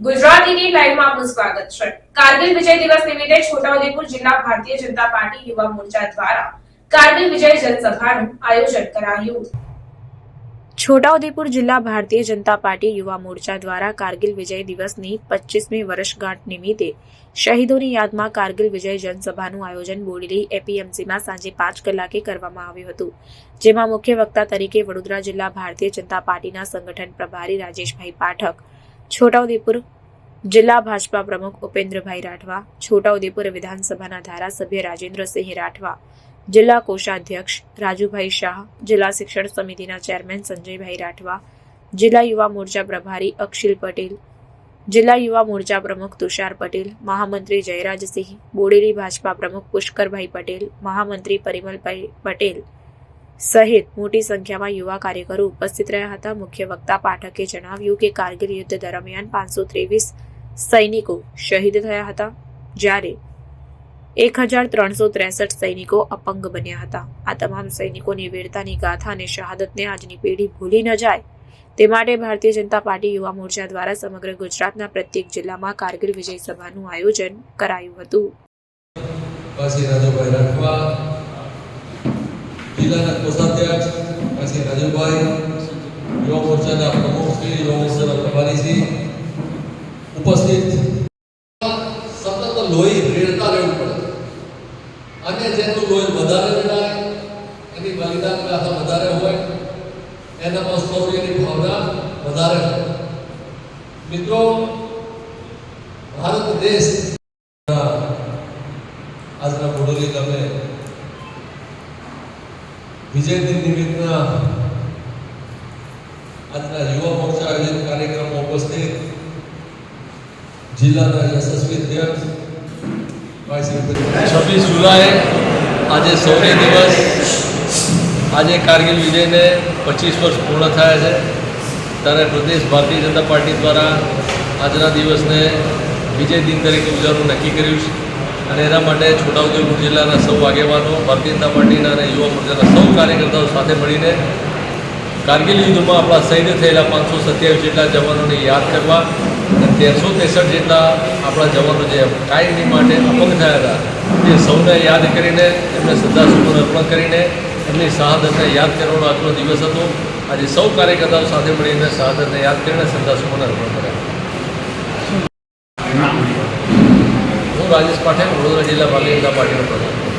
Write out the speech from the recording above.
ગુજરાતીની લાઈવમાં આપનું સ્વાગત છે. કારગિલ વિજય દિવસ નિમિત્તે છોટાઉદેપુર જિલ્લા ભારતીય જનતા પાર્ટી યુવા મોરચા દ્વારા કારગિલ વિજય જનસભાનું આયોજન કરાયું. છોટાઉદેપુર જિલ્લા ભારતીય જનતા પાર્ટી યુવા મોરચા દ્વારા કારગિલ વિજય દિવસની પચીસમી વર્ષગાંઠ નિમિત્તે શહીદોની યાદમાં કારગિલ વિજય જનસભાનું આયોજન બોડેલી એપીએમસીમાં સાંજે પાંચ કલાકે કરવામાં આવ્યું હતું. જેમાં મુખ્ય વક્તા તરીકે વડોદરા જિલ્લા ભારતીય જનતા પાર્ટીના સંગઠન પ્રભારી રાજેશભાઈ પાઠક, છોટાઉદેપુર જિલ્લા ભાજપા પ્રમુખ ઉપેન્દ્રભાઈ રાઠવા, છોટાઉદેપુર વિધાનસભાના ધારાસભ્ય રાજેન્દ્રસિંહ રાઠવા, જિલ્લા કોષાધ્યક્ષ રાજુભાઈ શાહ, જિલ્લા શિક્ષણ સમિતિના ચેરમેન સંજયભાઈ રાઠવા, જિલ્લા યુવા મોરચા પ્રભારી અક્ષિલ પટેલ, જિલ્લા યુવા મોરચા પ્રમુખ તુષાર પટેલ, મહામંત્રી જયરાજસિંહ, બોડેલી ભાજપા પ્રમુખ પુષ્કરભાઈ પટેલ, મહામંત્રી પરિમલભાઈ પટેલ સહિત મોટી સંખ્યામાં યુવા કાર્યકરો ઉપસ્થિત રહ્યા હતા. મુખ્ય વક્તા પાઠકે જણાવ્યું કે કારગિલ યુદ્ધ દરમિયાન પાંચસો ત્રેવીસ સૈનિકો શહીદ થયા હતા, જ્યારે એક હજાર ત્રણસો ત્રેસઠ સૈનિકો અપંગ બન્યા હતા. આ તમામ સૈનિકોની વીરતાની ગાથા અને શહાદતને આજની પેઢી ભૂલી ન જાય. તે માટે ભારતીય જનતા પાર્ટી યુવા મોરચા દ્વારા સમગ્ર ગુજરાતના પ્રત્યેક જિલ્લામાં કારગિલ વિજય સભાનું આયોજન કરાયું હતું. જિલ્લાના કોષાધ્યક્ષ રાજુભાઈ, યુવા મોરચાના પ્રમુખ શ્રી યુવા ઉપસ્થિત. સતત લોહી રેડતા રહેવું પડે. અને જેનું લોહી વધારે રેડાય, એની બલિદાન ગાથા વધારે હોય એનામાં શૌર્યની ભાવના વધારે હોય. મિત્રો, ભારત દેશ આજના મોડોલી તમે વિજય દિન નિમિત્તના આજના યુવા મોરચા આયોજિત કાર્યક્રમમાં ઉપસ્થિત જિલ્લાના યશસ્વી અધ્યક્ષ છવ્વીસ જુલાઈ આજે સૌર્ય દિવસ. આજે કારગિલ વિજયને પચીસ વર્ષ પૂર્ણ થયા છે. ત્યારે પ્રદેશ ભારતીય જનતા પાર્ટી દ્વારા આજના દિવસને વિજય દિન તરીકે ઉજવવાનું નક્કી કર્યું છે. અને એના માટે છોટાઉદેપુર જિલ્લાના સૌ આગેવાનો, ભારતીય જનતા પાર્ટીના અને યુવા મોરચાના સૌ કાર્યકર્તાઓ સાથે મળીને કારગિલ યુદ્ધમાં આપણા સૈન્ય થયેલા પાંચસો સત્યાવીસ જેટલા જવાનોને યાદ કરવા તેરસો ત્રેસઠ જેટલા આપણા જવાનો જે કાયમી માટે અપંગ થયા હતા તે સૌને યાદ કરીને, એમને શ્રદ્ધાસુમન અર્પણ કરીને, એમની શહાદતને યાદ કરવાનો આજનો દિવસ હતો. આજે સૌ કાર્યકર્તાઓ સાથે મળીને શહાદતને યાદ કરીને શ્રદ્ધાસુમન અર્પણ કર્યા. હું રાજેશ પાઠક વડોદરા જિલ્લા ભારતીય જનતા પાર્ટીનો પ્રમુખ.